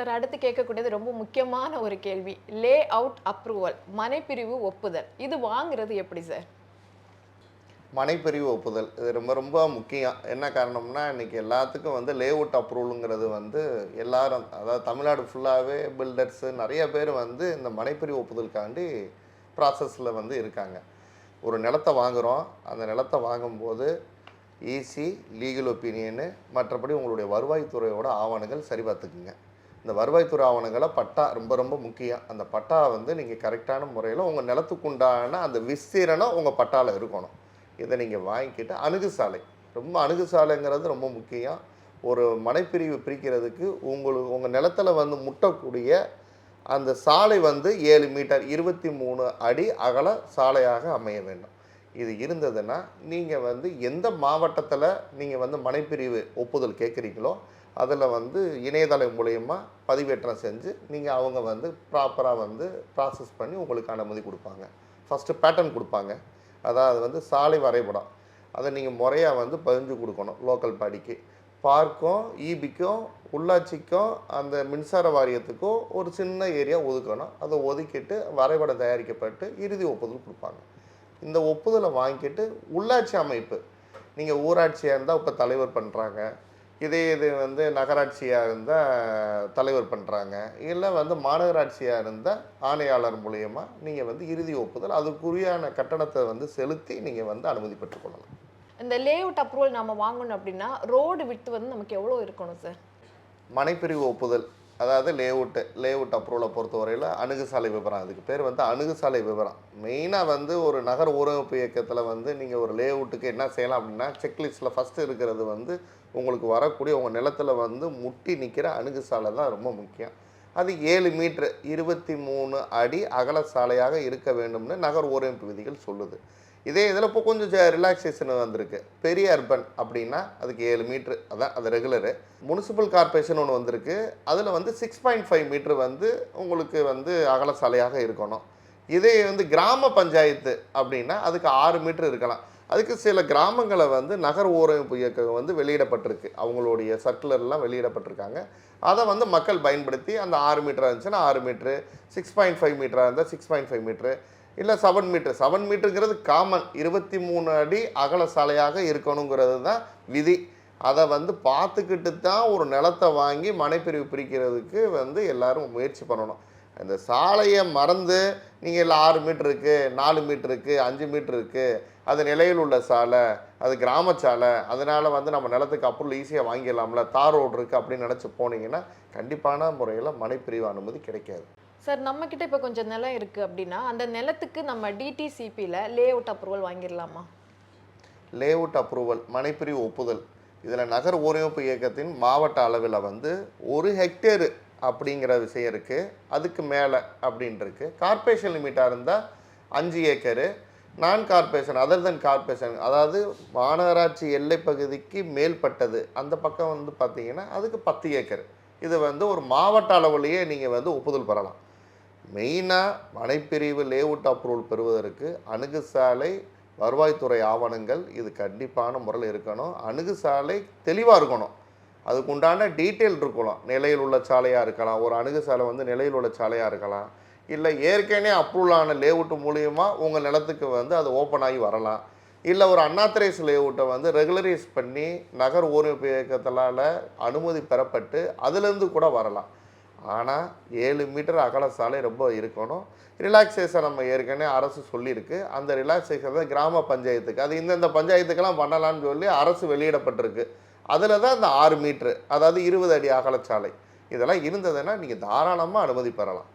Sir அடுத்து கேட்கக்கூடியது ரொம்ப முக்கியமான ஒரு கேள்வி. லே அவுட் அப்ரூவல் மனைப்பிரிவு ஒப்புதல். இது வாங்குறது எப்படி சார்? மனைப்பிரிவு ஒப்புதல். இது ரொம்ப ரொம்ப முக்கியம். என்ன காரணம்னா இன்றைக்கி எல்லாத்துக்கும் வந்து லே அவுட் அப்ரூவலுங்கிறது வந்து எல்லாரும் அதாவது தமிழ்நாடு ஃபுல்லாகவே பில்டர்ஸு நிறைய பேர் வந்து இந்த மனைப்பிரிவு ஒப்புதலுக்காண்டி ப்ராசஸில் வந்து இருக்காங்க. ஒரு நிலத்தை வாங்குகிறோம் அந்த நிலத்தை வாங்கும்போது ஈசி லீகல் ஒப்பீனியனு மற்றபடி உங்களுடைய வருவாய்த்துறையோட ஆவணங்கள் சரி பார்த்துக்குங்க இந்த வருவாய்த்துறை ஆவணங்களை பட்டா ரொம்ப ரொம்ப முக்கியம். அந்த பட்டா வந்து நீங்கள் கரெக்டான முறையில் உங்கள் நிலத்துக்குண்டான அந்த விஸ்தீரணம் உங்கள் பட்டாவில் இருக்கணும். இதை நீங்கள் வாங்கிக்கிட்டு அணுகுசாலை ரொம்ப அணுகுசாலைங்கிறது ரொம்ப முக்கியம். ஒரு மனைப்பிரிவு பிரிக்கிறதுக்கு உங்களுக்கு உங்கள் நிலத்தில் வந்து முட்டக்கூடிய அந்த சாலை வந்து ஏழு மீட்டர் இருபத்தி மூணு அடி அகல சாலையாக அமைய வேண்டும். இது இருந்ததுன்னா நீங்கள் வந்து எந்த மாவட்டத்தில் நீங்கள் வந்து மனைப்பிரிவு ஒப்புதல் கேட்குறீங்களோ அதில் வந்து இணையதளம் மூலயமா பதிவேற்றம் செஞ்சு நீங்கள் அவங்க வந்து ப்ராப்பராக வந்து ப்ராசஸ் பண்ணி உங்களுக்கு அனுமதி கொடுப்பாங்க. ஃபஸ்ட்டு பேட்டர்ன் கொடுப்பாங்க. அதாவது வந்து சாலை வரைபடம். அதை நீங்கள் முறையாக வந்து பதிஞ்சு கொடுக்கணும் லோக்கல் பாடிக்கு. பார்க்கும் ஈபிக்கும் உள்ளாட்சிக்கும் அந்த மின்சார வாரியத்துக்கும் ஒரு சின்ன ஏரியா ஒதுக்கணும். அதை ஒதுக்கிட்டு வரைபடம் தயாரிக்கப்பட்டு இறுதி ஒப்புதல் கொடுப்பாங்க. இந்த ஒப்புதலை வாங்கிட்டு உள்ளாட்சி அமைப்பு நீங்கள் ஊராட்சியாக இருந்தால் இப்போ தலைவர் பண்ணுறாங்க இதே இது வந்து நகராட்சியாக இருந்தால் தலைவர் பண்ணுறாங்க இல்லை வந்து மாநகராட்சியாக இருந்தால் ஆணையாளர் மூலயமா நீங்கள் வந்து இறுதி ஒப்புதல் அதுக்குரியான கட்டணத்தை வந்து செலுத்தி நீங்கள் வந்து அனுமதி பெற்றுக்கொள்ளலாம் இந்த லே அவுட் அப்ரூவல் நம்ம வாங்கணும் அப்படின்னா ரோடு விட்டு வந்து நமக்கு எவ்வளோ இருக்கணும் சார் மனைப்பிரிவு ஒப்புதல். அதாவது லேஅவுட்டு லேஅவுட் அப்ரூவலை பொறுத்தவரையில் அணுகுசாலை விவரம் அதுக்கு பேர் வந்து அணுகுசாலை விவரம். மெயினாக வந்து ஒரு நகர் ஊரமைப்பு இயக்கத்தில் வந்து நீங்கள் ஒரு லேஅவுட்டுக்கு என்ன செய்யலாம் அப்படின்னா செக்லிஸ்ட்டில் ஃபஸ்ட்டு இருக்கிறது வந்து உங்களுக்கு வரக்கூடிய உங்கள் நிலத்தில் வந்து முட்டி நிற்கிற அணுகுசாலை தான் ரொம்ப முக்கியம். அது ஏழு மீட்ரு இருபத்தி மூணு அடி அகல சாலையாக இருக்க வேண்டும்னு நகர் ஊரமைப்பு விதிகள் சொல்லுது. இதே இதில் இப்போ கொஞ்சம் ரிலாக்ஸேஷன் வந்திருக்கு. பெரிய அர்பன் அப்படின்னா அதுக்கு ஏழு மீட்ரு அதான் அது ரெகுலரு முனிசிபல் கார்பரேஷன் ஒன்று வந்திருக்கு. அதில் வந்து சிக்ஸ் பாயிண்ட் ஃபைவ் மீட்ரு வந்து உங்களுக்கு வந்து அகல சாலையாக இருக்கணும். இதே வந்து கிராம பஞ்சாயத்து அப்படின்னா அதுக்கு ஆறு மீட்ரு இருக்கலாம். அதுக்கு சில கிராமங்களை வந்து நகர் ஓரமைப்பு இயக்கம் வந்து வெளியிடப்பட்டிருக்கு. அவங்களுடைய சர்க்குலர்லாம் வெளியிடப்பட்டிருக்காங்க. அதை வந்து மக்கள் பயன்படுத்தி அந்த ஆறு மீட்டராக இருந்துச்சுன்னா ஆறு மீட்ரு சிக்ஸ் பாயிண்ட் ஃபைவ் மீட்டராக இருந்தால் சிக்ஸ் பாயிண்ட் ஃபைவ் மீட்ரு இல்லை செவன் மீட்ரு செவன் மீட்டருங்கிறது காமன் இருபத்தி மூணு அடி அகல சாலையாக இருக்கணுங்கிறது தான் விதி. அதை வந்து பார்த்துக்கிட்டு தான் ஒரு நிலத்தை வாங்கி மனைப்பிரிவு பிரிக்கிறதுக்கு வந்து எல்லாரும் முயற்சி பண்ணணும். இந்த சாலையை மறந்து நீங்கள் இல்லை ஆறு மீட்ருக்கு இருக்குது நாலு மீட்டர் இருக்குது அஞ்சு மீட்டர் இருக்குது அது நிலையில் உள்ள சாலை அது கிராம சாலை அதனால் வந்து நம்ம நிலத்துக்கு அப்புறம் ஈஸியாக வாங்கிடலாம்ல தார் ரோடு இருக்குது அப்படின்னு நினச்சி போனீங்கன்னா கண்டிப்பான முறையில் மனைப்பிரிவு அனுமதி கிடைக்காது. சார் நம்ம கிட்ட இப்போ கொஞ்சம் நிலம் இருக்கு அப்படின்னா அந்த நிலத்துக்கு நம்ம டிடிசிபியில் லே அவுட் அப்ரூவல் வாங்கிடலாமா? லேஅவுட் அப்ரூவல் மனைப்பிரிவு ஒப்புதல். இதில் நகர் ஊரமைப்பு இயக்கத்தின் மாவட்ட அளவில் வந்து ஒரு ஹெக்டேரு அப்படிங்கிற விஷயம் இருக்குது அதுக்கு மேலே அப்படின்ட்டுருக்கு கார்பரேஷன் கார்ப்பரேஷன் லிமிட்டாக இருந்தால் அஞ்சு ஏக்கரு. நான் கார்ப்பரேஷன் அதர் தென் கார்ப்பரேஷன் அதாவது மாநகராட்சி எல்லை பகுதிக்கு மேல்பட்டது. அந்த பக்கம் வந்து பார்த்தீங்கன்னா அதுக்கு பத்து ஏக்கர். இது வந்து ஒரு மாவட்ட அளவுலேயே நீங்கள் வந்து ஒப்புதல் பெறலாம். மெயினாக மனைப்பிரிவு லேஅவுட் அப்ரூவல் பெறுவதற்கு அணுகுசாலை வருவாய்த்துறை ஆவணங்கள் இது கண்டிப்பான முறையில் இருக்கணும். அணுகுசாலை தெளிவாக இருக்கணும். அதுக்கு உண்டான டீட்டெயில் இருக்கணும் நிலையில் உள்ள சாலையாக இருக்கலாம். ஒரு அணுகுசாலை வந்து நிலையில் உள்ள சாலையாக இருக்கலாம். இல்லை ஏற்கனவே அப்ரூவல் ஆன லேஅவுட் மூலியமாக உங்கள் நிலத்துக்கு வந்து அது ஓப்பன் ஆகி வரலாம். இல்லை ஒரு அன்னாத்தரைஸ் லேஅவுட்டை வந்து ரெகுலரைஸ் பண்ணி நகர் ஊரமைப்பு இயக்கத்தினால் அனுமதி பெறப்பட்டு அதுலேருந்து கூட வரலாம். ஆனால் ஏழு மீட்டர் அகல சாலை ரொம்ப இருக்கணும். ரிலாக்ஸேஷன் நம்ம ஏற்கனவே அரசு சொல்லியிருக்கு. அந்த ரிலாக்ஸேஷன் தான் கிராம பஞ்சாயத்துக்கு. அது இந்தந்த பஞ்சாயத்துக்கெல்லாம் பண்ணலாம்னு சொல்லி அரசு வெளியிடப்பட்டிருக்கு. அதில் தான் இந்த ஆறு மீட்ரு அதாவது இருபது அடி அகலச்சாலை இதெல்லாம் இருந்ததுன்னா நீங்கள் தாராளமாக அனுமதி பெறலாம்.